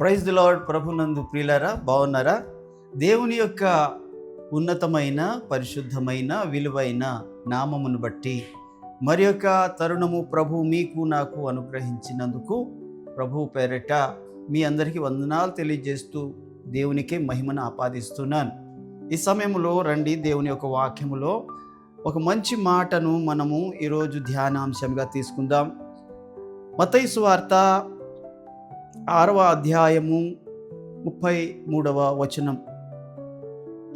Praise the lord ప్రభునందు ప్రియులారా బాగున్నారా? దేవుని యొక్క ఉన్నతమైన పరిశుద్ధమైన విలువైన నామమును బట్టి మరి యొక్క తరుణము ప్రభు మీకు నాకు అనుగ్రహించినందుకు ప్రభు పేరిట మీ అందరికీ వందనాలు తెలియజేస్తూ దేవునికే మహిమను ఆపాదిస్తున్నాను. ఈ సమయంలో రండి దేవుని యొక్క వాక్యములో ఒక మంచి మాటను మనము ఈరోజు ధ్యానాంశంగా తీసుకుందాం. మతైసు వార్త ఆరవ అధ్యాయము ముప్పై మూడవ వచనం.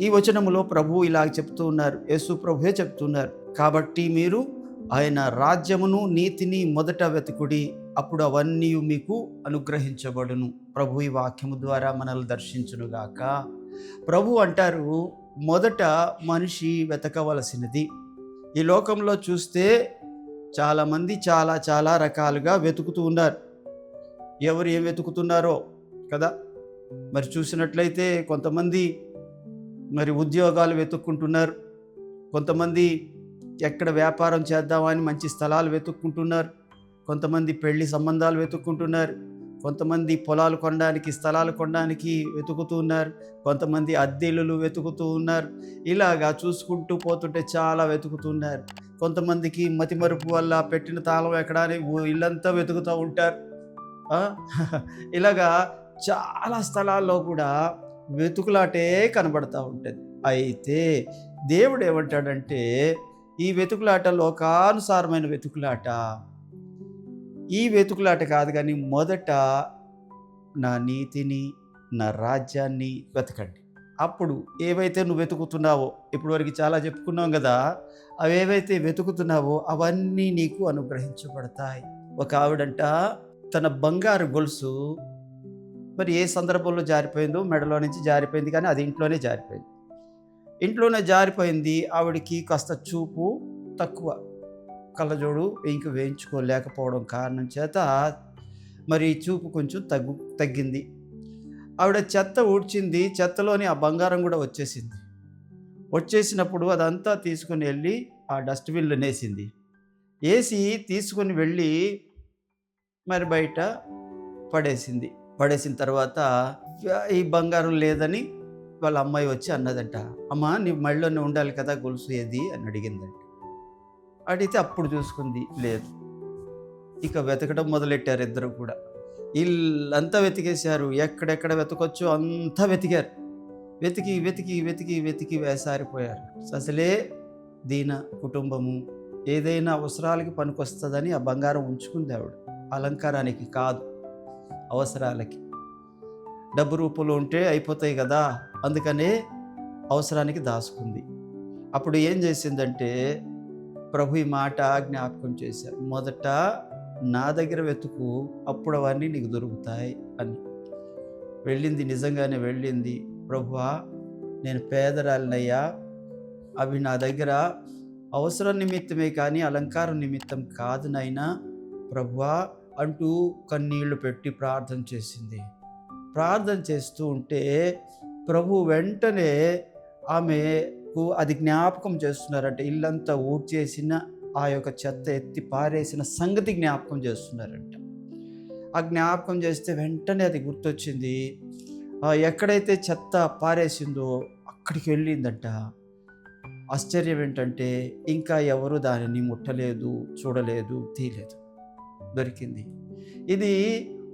ఈ వచనములో ప్రభు ఇలా చెప్తూ ఉన్నారు. యేసు ప్రభువే చెప్తున్నారు. కాబట్టి మీరు ఆయన రాజ్యమును నీతిని మొదట వెతుకుడి. అప్పుడు అవన్నీ మీకు అనుగ్రహించబడును. ప్రభు ఈ వాక్యము ద్వారా మనల్ని దర్శించునుగాక. ప్రభు అంటారు మొదట మనిషి వెతకవలసినది. ఈ లోకంలో చూస్తే చాలామంది చాలా చాలా రకాలుగా వెతుకుతూ ఉన్నారు. ఎవరు ఏం వెతుకుతున్నారో కదా? మరి చూసినట్లయితే కొంతమంది మరి ఉద్యోగాలు వెతుక్కుంటున్నారు. కొంతమంది ఎక్కడ వ్యాపారం చేద్దామని మంచి స్థలాలు వెతుక్కుంటున్నారు. కొంతమంది పెళ్ళి సంబంధాలు వెతుక్కుంటున్నారు. కొంతమంది పొలాలు కొనడానికి స్థలాలు కొనడానికి వెతుకుతూ ఉన్నారు. కొంతమంది అద్దెలు వెతుకుతూ ఉన్నారు. ఇలాగా చూసుకుంటూ పోతుంటే చాలా వెతుకుతున్నారు కొంతమందికి మతిమరుపు వల్ల పెట్టిన తాళం ఎక్కడానికి ఇల్లంతా వెతుకుతూ ఉంటారు. ఇలాగా చాలా స్థలాల్లో కూడా వెతుకులాటే కనబడతా ఉంటుంది. అయితే దేవుడు ఏమంటాడంటే ఈ వెతుకులాట లోకానుసారమైన వెతుకులాట ఈ వెతుకులాట కాదు కానీ మొదట నా నీతిని నా రాజ్యాన్ని వెతకండి. అప్పుడు ఏవైతే నువ్వు వెతుకుతున్నావో ఇప్పటివరకు చాలా చెప్పుకున్నాం కదా అవేవైతే వెతుకుతున్నావో అవన్నీ నీకు అనుగ్రహించబడతాయి. ఒక ఆవిడంట తన బంగారు గొలుసు మరి ఏ సందర్భంలో జారిపోయిందో మెడలో నుంచి జారిపోయింది కానీ అది ఇంట్లోనే జారిపోయింది. ఇంట్లోనే జారిపోయింది ఆవిడకి కాస్త చూపు తక్కువ. కళ్ళజోడు ఇంక వేయించుకోలేకపోవడం కారణం చేత మరి చూపు కొంచెం తగ్గు తగ్గింది. ఆవిడ చెత్త ఊడ్చింది. చెత్తలోని ఆ బంగారం కూడా వచ్చేసింది. వచ్చేసినప్పుడు అదంతా తీసుకుని వెళ్ళి ఆ డస్ట్బిన్లో నేసింది. వేసి తీసుకుని వెళ్ళి మరి బయట పడేసింది. పడేసిన తర్వాత ఈ బంగారం లేదని వాళ్ళ అమ్మాయి వచ్చి అన్నదంట. అమ్మ నీ మళ్ళీ ఉండాలి కదా గొలుసు ఏది? అని అడిగిందంట. అడిగితే అప్పుడు చూసుకుంది లేదు. ఇక వెతకడం మొదలెట్టారు ఇద్దరు కూడా. వీళ్ళంతా వెతికేశారు. ఎక్కడెక్కడ వెతకొచ్చు అంతా వెతికారు. వెతికి వెతికి వెతికి వెతికి వేసారిపోయారు. అసలే దీన కుటుంబము ఏదైనా అవసరాలకి పనికొస్తుందని ఆ బంగారం ఉంచుకుంది ఆవిడ. అలంకారానికి కాదు అవసరాలకి. డబ్బు రూపంలో ఉంటే అయిపోతాయి కదా అందుకనే అవసరానికి దాచుకుంది. అప్పుడు ఏం చేసిందంటే ప్రభు ఈ మాట జ్ఞాపకం చేశారు మొదట నా దగ్గర వెతుకు అప్పుడు అవన్నీ నీకు దొరుకుతాయి అని. వెళ్ళింది నిజంగానే వెళ్ళింది. ప్రభువా నేను పేదరాలినయ్యా. అవి నా దగ్గర అవసరం నిమిత్తమే కానీ అలంకారం నిమిత్తం కాదు నైనా ప్రభువా అంటూ కన్నీళ్ళు పెట్టి ప్రార్థన చేసింది. ప్రార్థన చేస్తూ ఉంటే ప్రభు వెంటనే ఆమె కు అది జ్ఞాపకం చేస్తున్నారంటే. ఇల్లంతా ఊడ్చేసిన ఆ యొక్క చెత్త ఎత్తి పారేసిన సంగతి జ్ఞాపకం చేస్తున్నారంట. ఆ జ్ఞాపకం చేస్తే వెంటనే అది గుర్తొచ్చింది. ఎక్కడైతే చెత్త పారేసిందో అక్కడికి వెళ్ళిందంట. ఆశ్చర్యం ఏంటంటే ఇంకా ఎవరు దానిని ముట్టలేదు చూడలేదు తీయలేదు. దొరికింది. ఇది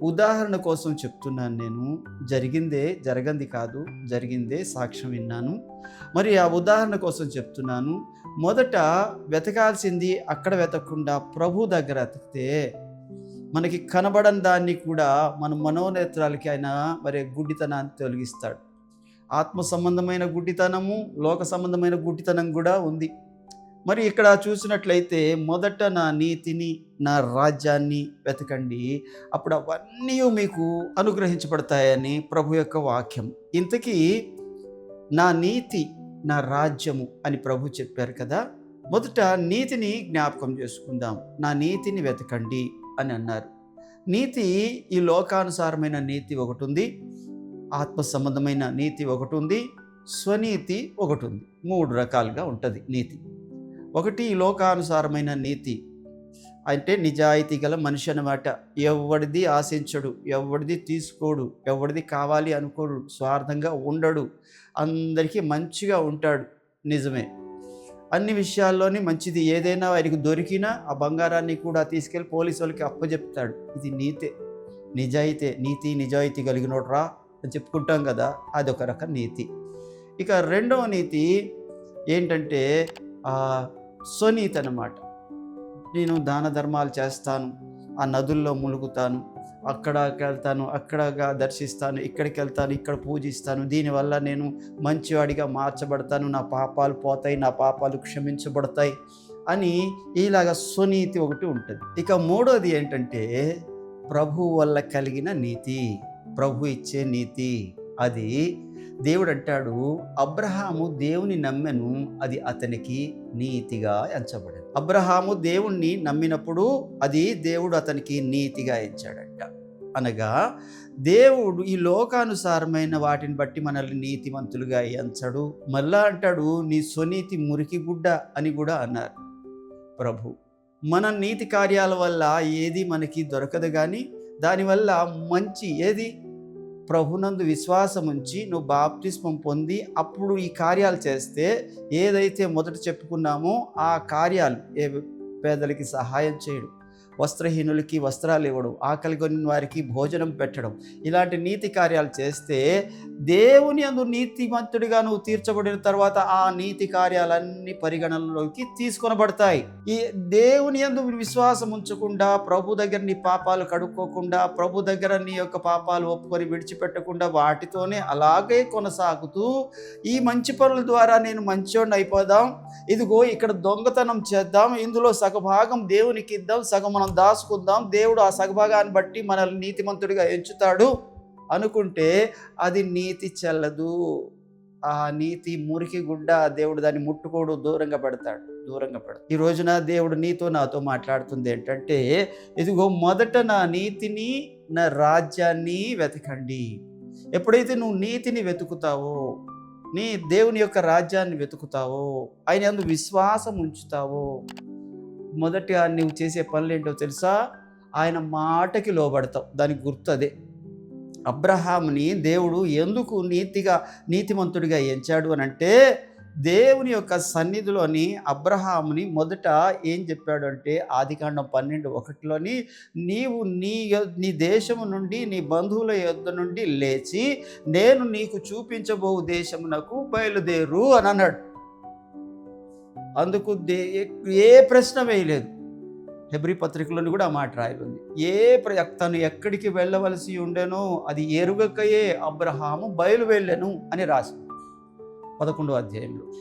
ఉదాహరణ కోసం చెప్తున్నాను నేను. జరిగిందే జరగంది కాదు జరిగిందే సాక్ష్యం విన్నాను. మరి ఆ ఉదాహరణ కోసం చెప్తున్నాను. మొదట వెతకాల్సింది అక్కడ వెతకకుండా ప్రభు దగ్గర వెతికితే మనకి కనబడని దాన్ని కూడా మన మనోనేత్రాలకి ఆయన మరి గుడ్డితనాన్ని తొలగిస్తాడు. ఆత్మ సంబంధమైన గుడ్డితనము లోక సంబంధమైన గుడ్డితనం కూడా ఉంది. మరి ఇక్కడ చూసినట్లయితే మొదట నా నీతిని నా రాజ్యాన్ని వెతకండి. అప్పుడు అవన్నీ మీకు అనుగ్రహించబడతాయని ప్రభు యొక్క వాక్యం. ఇంతకీ నా నీతి నా రాజ్యము అని ప్రభు చెప్పారు కదా. మొదట నీతిని జ్ఞాపకం చేసుకుందాం. నా నీతిని వెతకండి అని అన్నారు. నీతి ఈ లోకానుసారమైన నీతి ఒకటి ఉంది ఆత్మ సంబంధమైన నీతి ఒకటి ఉంది స్వనీతి ఒకటి ఉంది మూడు రకాలుగా ఉంటుంది నీతి. ఒకటి లోకానుసారమైన నీతి. అంటే నిజాయితీ గల మనిషి అన్నమాట ఎవడిది ఆశించడు ఎవడిది తీసుకోడు ఎవడిది కావాలి అనుకోడు స్వార్థంగా ఉండడు. అందరికీ మంచిగా ఉంటాడు. నిజమే. అన్ని విషయాల్లోని మంచిది ఏదైనా వారికి దొరికినా ఆ బంగారాన్ని కూడా తీసుకెళ్ళి పోలీసు వాళ్ళకి అప్పచెప్తాడు ఇది నీతే. నిజాయితీ నీతి నిజాయితీ కలిగినోడ్రా అని చెప్పుకుంటాం కదా అదొక రకం నీతి. ఇక రెండవ నీతి ఏంటంటే ఆ, స్వనీతి నేను దాన ధర్మాలు చేస్తాను ఆ నదుల్లో ములుగుతాను అక్కడకి వెళ్తాను అక్కడగా దర్శిస్తాను ఇక్కడికి వెళ్తాను ఇక్కడ పూజిస్తాను. దీనివల్ల నేను మంచివాడిగా మార్చబడతాను నా పాపాలు పోతాయి నా పాపాలు క్షమించబడతాయి అని ఇలాగ స్వనీతి ఒకటి ఉంటుంది. ఇక మూడోది ఏంటంటే ప్రభు వల్ల కలిగిన నీతి ప్రభు ఇచ్చే నీతి అది దేవుడు అంటాడు అబ్రహాము దేవుని నమ్మెను అది అతనికి నీతిగా ఎంచబడింది. అబ్రహాము దేవుణ్ణి నమ్మినప్పుడు అది దేవుడు అతనికి నీతిగా ఎంచాడంట. అనగా దేవుడు ఈ లోకానుసారమైన వాటిని బట్టి మనల్ని నీతిమంతులుగా ఎంచడు. మళ్ళా అంటాడు నీ స్వనీతి మురికి గుడ్డ అని కూడా అన్నారు. ప్రభు మన నీతి కార్యాల వల్ల ఏది మనకి దొరకదు కానీ దానివల్ల మంచి ఏది? ప్రభునందు విశ్వాసం ఉంచి నువ్వు బాప్తిస్మం పొంది అప్పుడు ఈ కార్యాలు చేస్తే ఏదైతే మొదట చెప్పుకున్నామో ఆ కార్యాలు ఏ పేదలకి సహాయం చేయడం. వస్త్రహీనులకి వస్త్రాలు ఇవ్వడం ఆకలి కొని వారికి భోజనం పెట్టడం ఇలాంటి నీతి కార్యాలు చేస్తే దేవుని అందు నీతిమంతుడిగా నువ్వు తీర్చబడిన తర్వాత ఆ నీతి కార్యాలన్నీ పరిగణనలోకి తీసుకొనబడతాయి. ఈ దేవుని అందు విశ్వాసం ఉంచకుండా ప్రభు దగ్గర నీ పాపాలు కడుక్కోకుండా ప్రభు దగ్గర నీ యొక్క పాపాలు ఒప్పుకొని విడిచిపెట్టకుండా వాటితోనే అలాగే కొనసాగుతూ ఈ మంచి పనుల ద్వారా నేను మంచోడిని అయిపోదాం. ఇదిగో ఇక్కడ దొంగతనం చేద్దాం. ఇందులో సగభాగం దేవునికి ఇద్దాం సగం మనం దాచుకుందాం దేవుడు ఆ సగభాగాన్ని బట్టి మనల్ని నీతిమంతుడిగా ఎంచుతాడు అనుకుంటే అది నీతి చెల్లదు. ఆ నీతి మురికి గుడ్డ దేవుడు దాన్ని ముట్టుకోడు దూరంగా పెడతాడు దూరంగా పెడతాడు. ఈ రోజున దేవుడు నీతో నాతో మాట్లాడుతుంది ఏంటంటే ఇదిగో మొదట నా నీతిని నా రాజ్యాన్ని వెతకండి. ఎప్పుడైతే నువ్వు నీతిని వెతుకుతావో నీ దేవుని యొక్క రాజ్యాన్ని వెతుకుతావో ఆయన అందు విశ్వాసం ఉంచుతావో మొదటిగా నువ్వు చేసే పనులు ఏంటో తెలుసా? ఆయన మాటకి లోబడతావు. దానికి గుర్తు అదే. అబ్రహాంని దేవుడు ఎందుకు నీతిగా నీతిమంతుడిగా ఎంచాడు అని అంటే దేవుని యొక్క సన్నిధిలోని అబ్రహాముని మొదట ఏం చెప్పాడు అంటే ఆదికాండం పన్నెండు ఒకటిలోని నీవు నీ నీ దేశము నుండి నీ బంధువుల యొద్ద నుండి లేచి నేను నీకు చూపించబో దేశమునకు బయలుదేరు అని అన్నాడు. అందుకు దే ఏ ప్రశ్న వేయలేదు. హెబ్రి పత్రికలోని కూడా ఆ మాట రాయలుంది ఏ ప్ర తను ఎక్కడికి వెళ్ళవలసి ఉండెనో అది ఎరుగకయే అబ్రహాము బయలు వెళ్ళెను అని రాసి పదకొండో అధ్యాయంలో.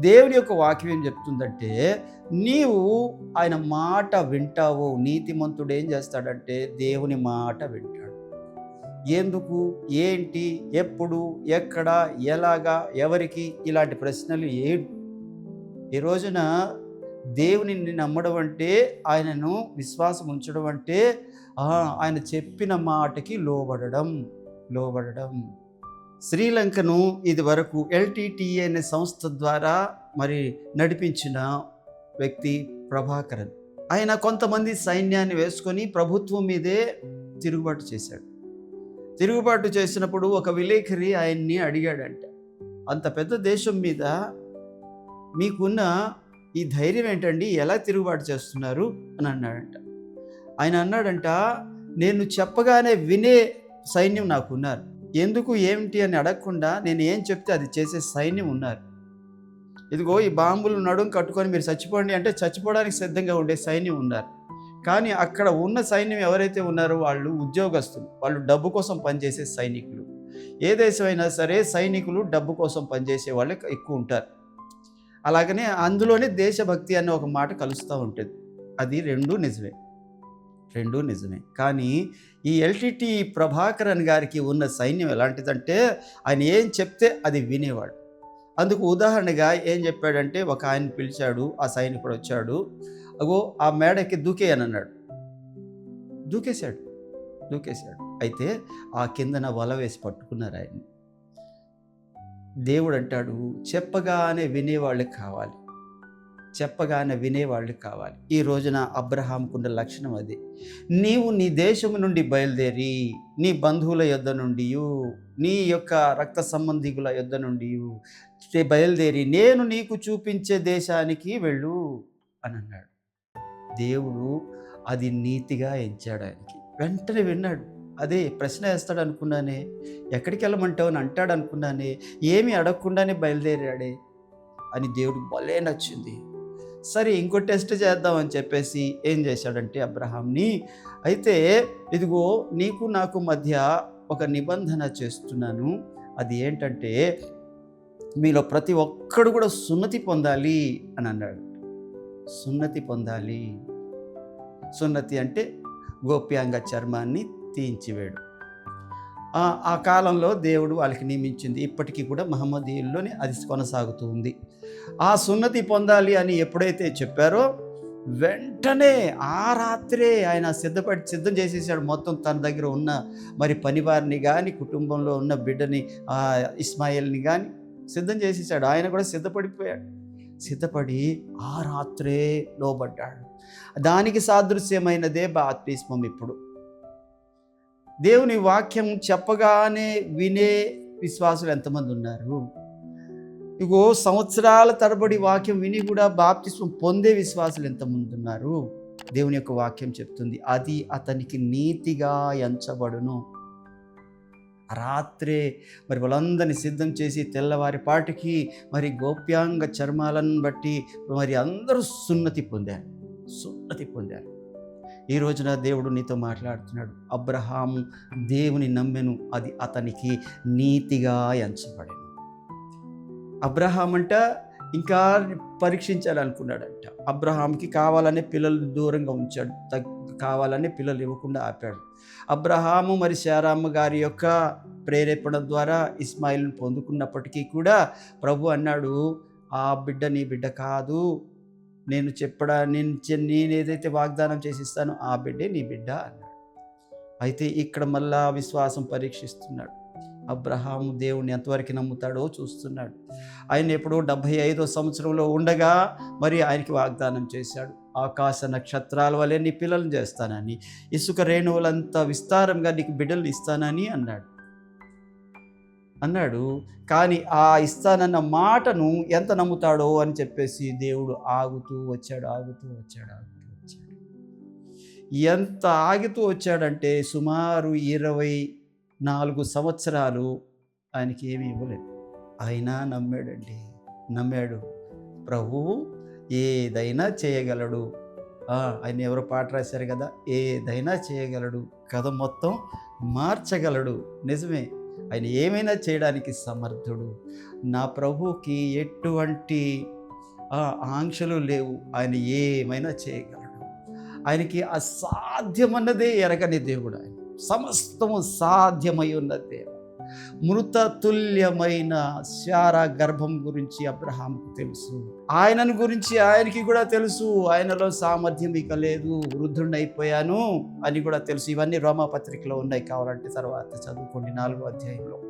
దేవుని యొక్క వాక్యం ఏం చెప్తుందంటే నీవు ఆయన మాట వింటావో నీతిమంతుడు ఏం చేస్తాడంటే దేవుని మాట వింటాడు. ఎందుకు? ఏంటి? ఎప్పుడు? ఎక్కడ? ఎలాగా? ఎవరికి? ఇలాంటి ప్రశ్నలు ఏడు ఈ రోజున దేవుని నమ్మడం అంటే ఆయనను విశ్వాసం ఉంచడం అంటే ఆయన చెప్పిన మాటకి లోబడడం లోబడడం. శ్రీలంకను ఇది వరకు ఎల్టీటీఏ అనే సంస్థ ద్వారా మరి నడిపించిన వ్యక్తి ప్రభాకరన్. ఆయన కొంతమంది సైన్యాన్ని వేసుకొని ప్రభుత్వం మీదే తిరుగుబాటు చేశాడు. తిరుగుబాటు చేసినప్పుడు ఒక విలేకరి ఆయన్ని అడిగాడంట. అంత పెద్ద దేశం మీద మీకున్న ఈ ధైర్యం ఏంటండి? ఎలా తిరుగుబాటు చేస్తున్నారు? అని అన్నాడంట. ఆయన అన్నాడంట నేను చెప్పగానే వినే సైన్యం నాకు ఉన్నారు ఎందుకు ఏమిటి అని అడగకుండా నేను ఏం చెప్తే అది చేసే సైన్యం ఉన్నారు. ఇదిగో ఈ బాంబులు నడుం కట్టుకొని మీరు చచ్చిపోండి అంటే చచ్చిపోవడానికి సిద్ధంగా ఉండే సైన్యం ఉన్నారు. కానీ అక్కడ ఉన్న సైన్యం ఎవరైతే ఉన్నారో వాళ్ళు ఉద్యోగస్తులు. వాళ్ళు డబ్బు కోసం పనిచేసే సైనికులు. ఏ దేశమైనా సరే సైనికులు డబ్బు కోసం పనిచేసే వాళ్ళు ఎక్కువ ఉంటారు. అలాగనే అందులోనే దేశభక్తి అనే ఒక మాట కలుస్తూ ఉంటుంది. అది రెండూ నిజమే. రెండూ నిజమే. కానీ ఈ ఎల్టీటీ ప్రభాకరన్ గారికి ఉన్న సైన్యం ఎలాంటిదంటే ఆయన ఏం చెప్తే అది వినేవాడు. అందుకు ఉదాహరణగా ఏం చెప్పాడంటే ఒక ఆయన పిలిచాడు ఆ సైనికుడు వచ్చాడు అగో ఆ మేడకి దూకే అని అన్నాడు దూకేశాడు. దూకేశాడు. అయితే ఆ కిందన వల వేసి పట్టుకున్నారు ఆయన్ని. దేవుడు అంటాడు చెప్పగానే వినేవాళ్ళు కావాలి. చెప్పగానే వినేవాళ్ళు కావాలి. ఈ రోజున అబ్రహాంకున్న లక్షణం అది. నీవు నీ దేశము నుండి బయలుదేరి నీ బంధువుల యొద్ద నుండి నీ యొక్క రక్త సంబంధికుల యొద్ద నుండి బయలుదేరి నేను నీకు చూపించే దేశానికి వెళ్ళు అని అన్నాడు. దేవుడు అది నీతిగా ఎంచాడు ఆయనకి. వెంటనే విన్నాడు. అదే ప్రశ్న వేస్తాడు అనుకున్నానే ఎక్కడికి వెళ్ళమంటావు? అని అంటాడు అనుకున్నానే ఏమి అడగకుండానే బయలుదేరాడే. అని దేవుడు భలే నచ్చింది. సరే ఇంకో టెస్ట్ చేద్దామని చెప్పేసి ఏం చేశాడంటే అబ్రహాంని అయితే ఇదిగో నీకు నాకు మధ్య ఒక నిబంధన చేస్తున్నాను. అది ఏంటంటే మీలో ప్రతి ఒక్కడు కూడా సున్నతి పొందాలి అని అన్నాడు. సున్నతి పొందాలి. సున్నతి అంటే గోప్యాంగ చర్మాన్ని తీయించివేడు. ఆ- కాలంలో దేవుడు వాళ్ళకి నియమించింది ఇప్పటికీ కూడా మహమ్మదీయుల్లోనే అది కొనసాగుతూ ఉంది. ఆ సున్నతి పొందాలి అని ఎప్పుడైతే చెప్పారో వెంటనే ఆ రాత్రే ఆయన సిద్ధపడి సిద్ధం చేసేసాడు మొత్తం తన దగ్గర ఉన్న మరి పనివారిని కానీ కుటుంబంలో ఉన్న బిడ్డని ఇస్మాయిల్ని కానీ సిద్ధం చేసేసాడు. ఆయన కూడా సిద్ధపడిపోయాడు. సిద్ధపడి ఆ రాత్రే లోబడ్డాడు. దానికి సాదృశ్యమైనదే బాప్తిస్మం ఇప్పుడు. దేవుని వాక్యం చెప్పగానే వినే విశ్వాసులు ఎంతమంది ఉన్నారు? ఇగో సంవత్సరాల తరబడి వాక్యం విని కూడా బాప్తిస్వం పొందే విశ్వాసులు ఎంతమంది ఉన్నారు? దేవుని యొక్క వాక్యం చెప్తుంది అది అతనికి నీతిగా ఎంచబడును. రాత్రే మరి వాళ్ళందరినీ సిద్ధం చేసి తెల్లవారి పాటికి మరి గోప్యాంగ చర్మాలను బట్టి మరి అందరూ సున్నతి పొందారు. సున్నతి పొందారు. ఈ రోజున దేవుడు నీతో మాట్లాడుతున్నాడు. అబ్రహాము దేవుని నమ్మెను అది అతనికి నీతిగా ఎంచబడెను. అబ్రహాం అంట ఇంకా పరీక్షించాలనుకున్నాడంట. అబ్రహాంకి కావాలనే పిల్లలు దూరంగా ఉంచాడు. తగ్ కావాలని పిల్లలు ఇవ్వకుండా ఆపాడు. అబ్రహాము మరి శారామ్మ గారి యొక్క ప్రేరేపణ ద్వారా ఇస్మాయిల్ని పొందుకున్నప్పటికీ కూడా ప్రభు అన్నాడు ఆ బిడ్డ నీ బిడ్డ కాదు. నేను చెప్పడా నేను చె- నేను ఏదైతే వాగ్దానం చేసి ఇస్తానో ఆ బిడ్డే నీ బిడ్డ అన్నాడు. అయితే ఇక్కడ మళ్ళా విశ్వాసం పరీక్షిస్తున్నాడు. అబ్రహాము దేవుని ఎంతవరకు నమ్ముతాడో చూస్తున్నాడు. ఆయన ఎప్పుడో డెబ్భై ఐదో సంవత్సరంలో ఉండగా మరి ఆయనకి వాగ్దానం చేశాడు. ఆకాశ నక్షత్రాల వలె నీ పిల్లలు చేస్తానని ఇసుక రేణువులంతా విస్తారంగా నీకు బిడ్డలు ఇస్తానని అన్నాడు. అన్నాడు. కానీ ఆ ఇస్తానన్న మాటను ఎంత నమ్ముతాడో అని చెప్పేసి దేవుడు ఆగుతూ వచ్చాడు ఆగుతూ వచ్చాడు ఆగుతూ వచ్చాడు. ఎంత ఆగుతూ వచ్చాడంటే సుమారు ఇరవై నాలుగు సంవత్సరాలు ఆయనకి ఏమీ ఇవ్వలేదు. అయినా నమ్మాడండి. నమ్మాడు. ప్రభువు ఏదైనా చేయగలడు. ఆయన ఎవరో పాట రాశారు కదా. ఏదైనా చేయగలడు. కథ మొత్తం మార్చగలడు. నిజమే. ఆయన ఏమైనా చేయడానికి సమర్థుడు? నా ప్రభుకి ఎటువంటి ఆంక్షలు లేవు. ఆయన ఏమైనా చేయగలడు? ఆయనకి అసాధ్యమన్నదే ఎరగని దేవుడు ఆయన. సమస్తము సాధ్యమై ఉన్న దేవుడు. మృతతుల్యమైన శారా గర్భం గురించి అబ్రహాంకు తెలుసు. ఆయనను గురించి ఆయనకి కూడా తెలుసు. ఆయనలో సామర్థ్యం ఇక లేదు. వృద్ధుడినైపోయాను అని కూడా తెలుసు. ఇవన్నీ రోమాపత్రికలో ఉన్నాయి కావాలంటే తర్వాత చదువుకోండి నాలుగో అధ్యాయంలో.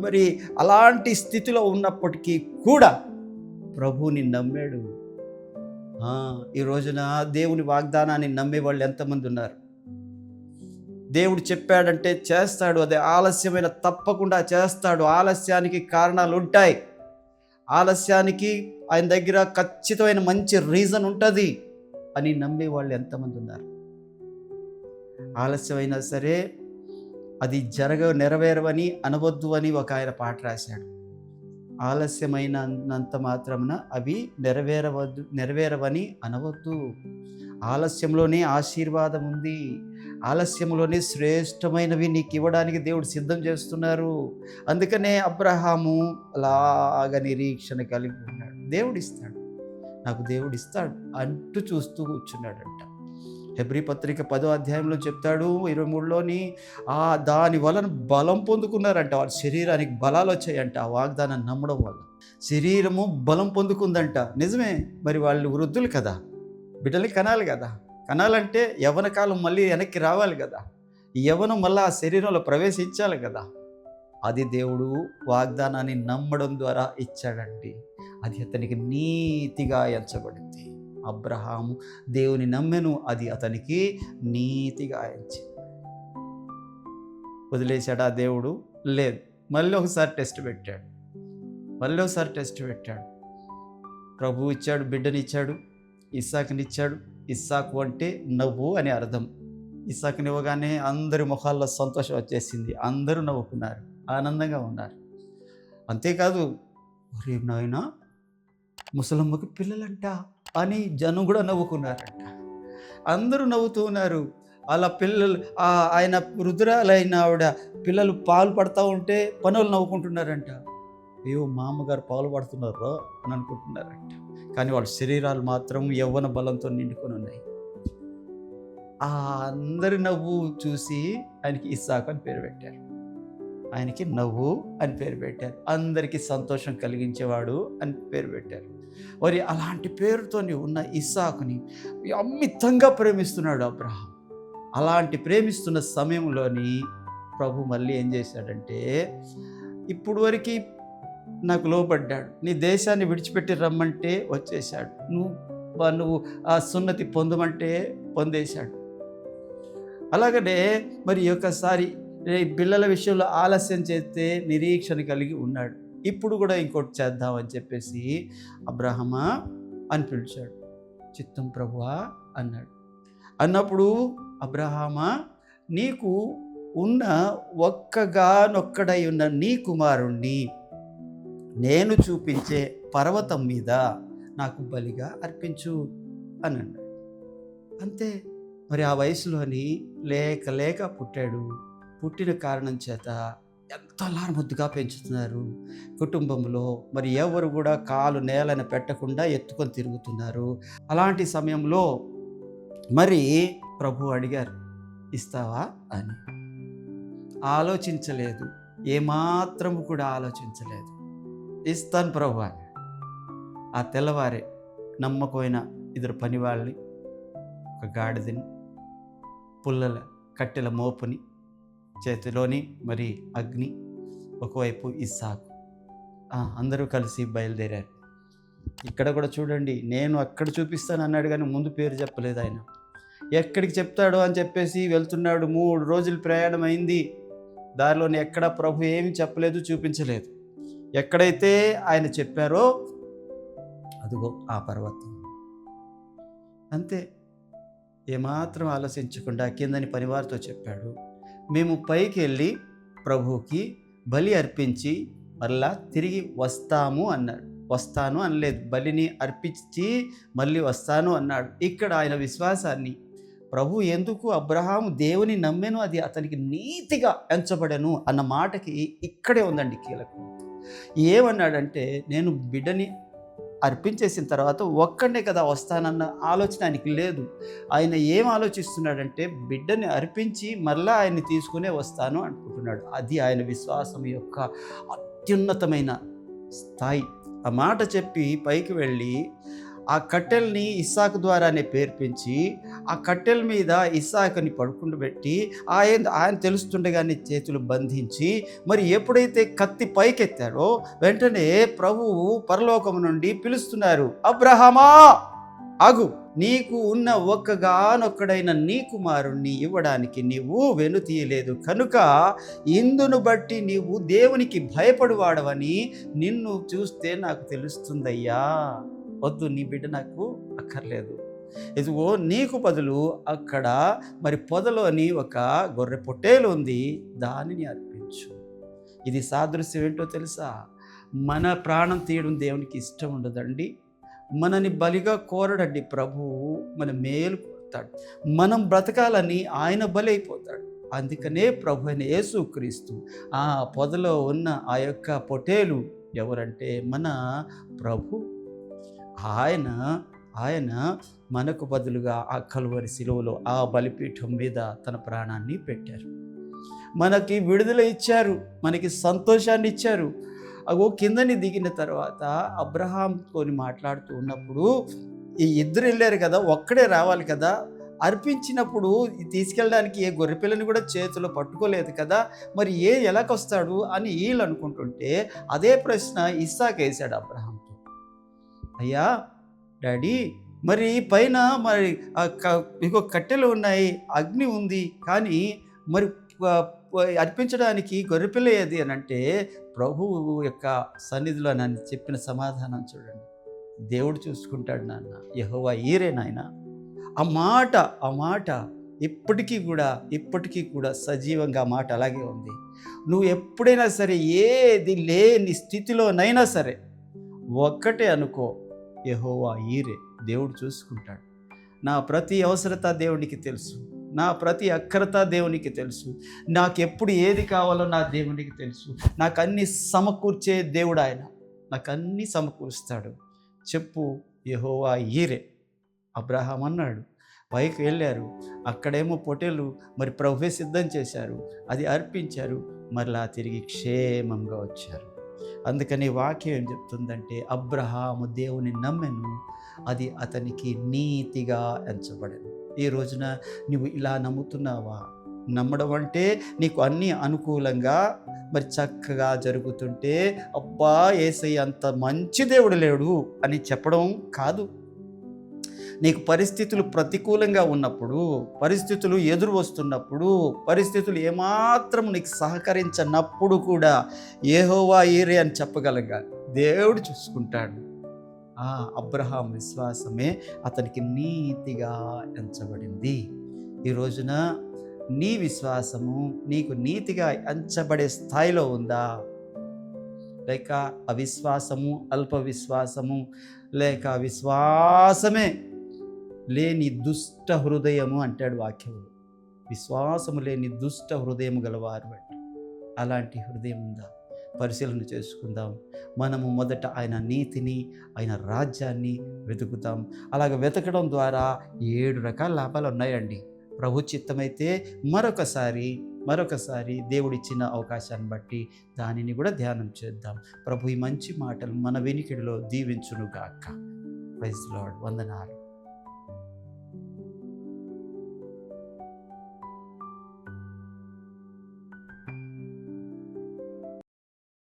మరి అలాంటి స్థితిలో ఉన్నప్పటికీ కూడా ప్రభువుని నమ్మాడు. ఈ రోజున దేవుని వాగ్దానాన్ని నమ్మే వాళ్ళు ఎంతమంది ఉన్నారు? దేవుడు చెప్పాడంటే చేస్తాడు. అదే ఆలస్యమైన తప్పకుండా చేస్తాడు. ఆలస్యానికి కారణాలు ఉంటాయి. ఆలస్యానికి ఆయన దగ్గర ఖచ్చితమైన మంచి రీజన్ ఉంటుంది అని నమ్మే వాళ్ళు ఎంతమంది ఉన్నారు? ఆలస్యమైనా సరే అది జరగ నెరవేరవని అనవద్దు అని ఒక ఆయన పాట రాశాడు. ఆలస్యమైనంత మాత్రమున అవి నెరవేరవద్దు నెరవేరవని అనవద్దు. ఆలస్యంలోనే ఆశీర్వాదం ఉంది. ఆలస్యంలోనే శ్రేష్టమైనవి నీకు ఇవ్వడానికి దేవుడు సిద్ధం చేస్తున్నారు. అందుకనే అబ్రహాము అలాగ నిరీక్షణ కలిగి ఉన్నాడు. దేవుడు ఇస్తాడు. నాకు దేవుడు ఇస్తాడు అంటూ చూస్తూ కూర్చున్నాడంట. హెబ్రి పత్రిక పదో అధ్యాయంలో చెప్తాడు ఇరవై మూడులోని ఆ దాని వలన బలం పొందుకున్నారంట వాళ్ళ. శరీరానికి బలాలు వచ్చాయంట ఆ వాగ్దానం నమ్మడం వల్ల. శరీరము బలం పొందుకుందంట. నిజమే మరి వాళ్ళు వృద్ధులు కదా బిడ్డల్ని కనాలి కదా. కనాలంటే యవన కాలం మళ్ళీ వెనక్కి రావాలి కదా. ఈ యవనం మళ్ళీ ఆ శరీరంలో ప్రవేశించాలి కదా. అది దేవుడు వాగ్దానాన్ని నమ్మడం ద్వారా ఇచ్చాడండి. అది అతనికి నీతిగా ఎంచబడింది. అబ్రహాము దేవుని నమ్మెను అది అతనికి నీతిగా ఎంచింది. వదిలేశాడా ఆ దేవుడు? లేదు. మళ్ళీ ఒకసారి టెస్ట్ పెట్టాడు. మళ్ళీ ఒకసారి టెస్ట్ పెట్టాడు. ప్రభు ఇచ్చాడు బిడ్డనిచ్చాడు ఇస్సాకునిచ్చాడు ఇస్సాకు అంటే నవ్వు అని అర్థం. ఇస్సాకునివ్వగానే అందరి ముఖాల్లో సంతోషం వచ్చేసింది. అందరూ నవ్వుకున్నారు. ఆనందంగా ఉన్నారు. అంతేకాదు ఒరే నాయనా ముసలమ్మకి పిల్లలంట అని జనం కూడా నవ్వుకున్నారంట. అందరూ నవ్వుతూ ఉన్నారు. అలా పిల్లలు ఆయన రుద్రాలైన ఆవిడ పిల్లలు పాలు పడతా ఉంటే పనులు నవ్వుకుంటున్నారంట. అయ్యో మా అమ్మగారు పాలు పడుతున్నారో అని అనుకుంటున్నారంట. కానీ వాళ్ళ శరీరాలు మాత్రం యవ్వన బలంతో నిండుకొని ఉన్నాయి. ఆ అందరి నవ్వు చూసి ఆయనకి ఇస్సాకు అని పేరు పెట్టారు. ఆయనకి నవ్వు అని పేరు పెట్టారు. అందరికీ సంతోషం కలిగించేవాడు అని పేరు పెట్టారు. మరి అలాంటి పేరుతోని ఉన్న ఇస్సాకుని అమితంగా ప్రేమిస్తున్నాడు అబ్రహాం. అలాంటి ప్రేమిస్తున్న సమయంలోని ప్రభు మళ్ళీ ఏం చేశాడంటే ఇప్పుడు వరకు నాకు లోబడ్డాడు. నీ దేశాన్ని విడిచిపెట్టి రమ్మంటే వచ్చేసాడు నువ్వు నువ్వు ఆ సున్నతి పొందమంటే పొందేశాడు. అలాగనే మరి ఒకసారి పిల్లల విషయంలో ఆలస్యం చేస్తే నిరీక్షణ కలిగి ఉన్నాడు. ఇప్పుడు కూడా ఇంకోటి చేద్దామని చెప్పేసి అబ్రహమా అని పిలిచాడు. చిత్తం ప్రభువా అన్నాడు. అన్నప్పుడు అబ్రహామా నీకు ఉన్న ఒక్కగానొక్కడై ఉన్న నీ కుమారుణ్ణి నేను చూపించే పర్వతం మీద నాకు బలిగా అర్పించు అని అన్నాడు అంతే మరి ఆ వయసులోని లేక లేక పుట్టాడు. పుట్టిన కారణం చేత ఎంత ముద్దుగా పెంచుతున్నారు. కుటుంబంలో మరి ఎవరు కూడా కాలు నేలను పెట్టకుండా ఎత్తుకొని తిరుగుతున్నారు. అలాంటి సమయంలో మరి ప్రభు అడిగారు ఇస్తావా? అని. ఆలోచించలేదు. ఏమాత్రము కూడా ఆలోచించలేదు. ఇస్తాను ప్రభు అని ఆ తెల్లవారే నమ్మకమైన ఇద్దరు పనివాళ్ళని ఒక గాడిదని పుల్లల కట్టెల మోపుని చేతిలోని మరి అగ్ని ఒకవైపు ఇస్సాకు అందరూ కలిసి బయలుదేరారు. ఇక్కడ కూడా చూడండి నేను అక్కడ చూపిస్తాను అన్నాడు కానీ ముందు పేరు చెప్పలేదు ఆయన. ఎక్కడికి చెప్తాడు అని చెప్పేసి వెళ్తున్నాడు. మూడు రోజులు ప్రయాణం అయింది. దారిలోని ఎక్కడ ప్రభు ఏమి చెప్పలేదు చూపించలేదు. ఎక్కడైతే ఆయన చెప్పారో అదిగో ఆ పర్వతం. అంతే. ఏమాత్రం ఆలోచించకుండా కిందని పనివారితో చెప్పాడు. మేము పైకి వెళ్ళి ప్రభువుకి బలి అర్పించి మరలా తిరిగి వస్తాము అన్నాడు. వస్తాను అనలేదు. బలిని అర్పించి మళ్ళీ వస్తాను అన్నాడు. ఇక్కడ ఆయన విశ్వాసాన్ని ప్రభు ఎందుకు అబ్రహాం దేవుని నమ్మెను అది అతనికి నీతిగా ఎంచబడెను అన్న మాటకి ఇక్కడే ఉందండి కీలకం. ఏమన్నాడంటే నేను బిడ్డని అర్పించేసిన తర్వాత ఒక్కడే కదా వస్తానన్న ఆలోచన ఆయనకి లేదు. ఆయన ఏం ఆలోచిస్తున్నాడంటే బిడ్డని అర్పించి మరలా ఆయన్ని తీసుకునే వస్తాను అనుకుంటున్నాడు. అది ఆయన విశ్వాసం యొక్క అత్యున్నతమైన స్థాయి. ఆ మాట చెప్పి పైకి వెళ్ళి ఆ కట్టెల్ని ఇస్సాకు ద్వారానే పేర్పించి ఆ కట్టెల మీద ఇస్సాకుని పడుకుండబెట్టి ఆయన ఆయన తెలుస్తుండగానే చేతులు బంధించి మరి ఎప్పుడైతే కత్తి పైకెత్తాడో వెంటనే ప్రభువు పరలోకం నుండి పిలుస్తున్నారు అబ్రహమా ఆగు నీకు ఉన్న ఒక్కగానొక్కడైన నీ కుమారుణ్ణి ఇవ్వడానికి నీవు వెనుతీయలేదు కనుక ఇందును బట్టి నీవు దేవునికి భయపడువాడవని నిన్ను చూస్తే నాకు తెలుస్తుందయ్యా. వద్దు నీ బిడ్డ నాకు అక్కర్లేదు. ఇదిగో నీకు బదులు అక్కడ మరి పొదలోని ఒక గొర్రె పొట్టేలు ఉంది దానిని అర్పించు. ఇది సాదృశ్యం ఏంటో తెలుసా? మన ప్రాణం తీయడం దేవునికి ఇష్టం ఉండదండి. మనని బలిగా కోరడండి ప్రభువు మన మేలు కోరుతాడు. మనం బ్రతకాలని ఆయన బలి అయిపోతాడు అందుకనే ప్రభు అయిన యేసుక్రీస్తు ఆ పొదలో ఉన్న ఆ యొక్క పొటేలు ఎవరంటే మన ప్రభు. ఆయన ఆయన మనకు బదులుగా ఆ కలువరి శిలువలో ఆ బలిపీఠం మీద తన ప్రాణాన్ని పెట్టారు. మనకి విడుదల ఇచ్చారు మనకి సంతోషాన్ని ఇచ్చారు. అగో కిందని దిగిన తర్వాత అబ్రహాంతో మాట్లాడుతూ ఉన్నప్పుడు ఈ ఇద్దరు వెళ్ళారు కదా ఒక్కడే రావాలి కదా అర్పించినప్పుడు తీసుకెళ్ళడానికి ఏ గొర్రెపిల్లని కూడా చేతిలో పట్టుకోలేదు కదా మరి ఏ ఎలాకొస్తాడు అని వీళ్ళు అనుకుంటుంటే అదే ప్రశ్న ఇస్సాక్ వేశాడు అబ్రహాంతో అయ్యా డాడీ మరి పైన మరి ఆ క- ఇంకో కట్టెలు ఉన్నాయి అగ్ని ఉంది కానీ మరి అర్పించడానికి గొర్రెపిల్ల ఏది అని అంటే ప్రభువు యొక్క సన్నిధిలో నన్ను చెప్పిన సమాధానం చూడండి. దేవుడు చూసుకుంటాడు నాన్న యహోవా ఈరే నాయన. ఆ మాట ఆ మాట ఇప్పటికీ కూడా ఇప్పటికీ కూడా సజీవంగా ఆ మాట అలాగే ఉంది. నువ్వు ఎప్పుడైనా సరే ఏది లేని స్థితిలోనైనా సరే ఒక్కటే అనుకో యహోవా ఈరే దేవుడు చూసుకుంటాడు. నా ప్రతి అవసరత దేవునికి తెలుసు. నా ప్రతి అక్కరత దేవునికి తెలుసు. నాకు ఎప్పుడు ఏది కావాలో నా దేవునికి తెలుసు. నాకు అన్ని సమకూర్చే దేవుడు ఆయన. నాకు అన్ని సమకూరుస్తాడు. చెప్పు యహోవా ఈరే. అబ్రహాం అన్నాడు. పైకి వెళ్ళారు. అక్కడేమో పొటేలు మరి ప్రభువే సిద్ధం చేశారు. అది అర్పించారు. మరలా తిరిగి క్షేమంగా వచ్చారు. అందుకని వాక్యం ఏం చెప్తుందంటే అబ్రహాము దేవుని నమ్మెను అది అతనికి నీతిగా ఎంచబడను. ఈ రోజున నువ్వు ఇలా నమ్ముతున్నావా? నమ్మడం అంటే నీకు అన్నీ అనుకూలంగా మరి చక్కగా జరుగుతుంటే అబ్బా ఏసయ్య అంత మంచి దేవుడు లేడు అని చెప్పడం కాదు. నీకు పరిస్థితులు ప్రతికూలంగా ఉన్నప్పుడు పరిస్థితులు ఎదురు వస్తున్నప్పుడు పరిస్థితులు ఏమాత్రం నీకు సహకరించనప్పుడు కూడా ఏహోవా ఈరే అని చెప్పగలగాలి దేవుడు చూసుకుంటాడు. ఆ అబ్రహాం విశ్వాసమే అతనికి నీతిగా ఎంచబడింది. ఈ రోజున నీ విశ్వాసము నీకు నీతిగా ఎంచబడే స్థాయిలో ఉందా? లేక అవిశ్వాసము అల్ప విశ్వాసము లేక విశ్వాసమే లేని దుష్ట హృదయము అంటాడు వాక్యములు. విశ్వాసము లేని దుష్ట హృదయము గలవారు అంట అలాంటి హృదయం ఉందా? పరిశీలన చేసుకుందాం. మనము మొదట ఆయన నీతిని ఆయన రాజ్యాన్ని వెతుకుతాం. అలాగ వెతకడం ద్వారా ఏడు రకాల లాభాలు ఉన్నాయండి. ప్రభు చిత్తమైతే మరొకసారి మరొకసారి దేవుడిచ్చిన అవకాశాన్ని బట్టి దానిని కూడా ధ్యానం చేద్దాం. ప్రభు ఈ మంచి మాటలు మన వెనికిడిలో దీవించునుగాక. Praise Lord. వందనాలు.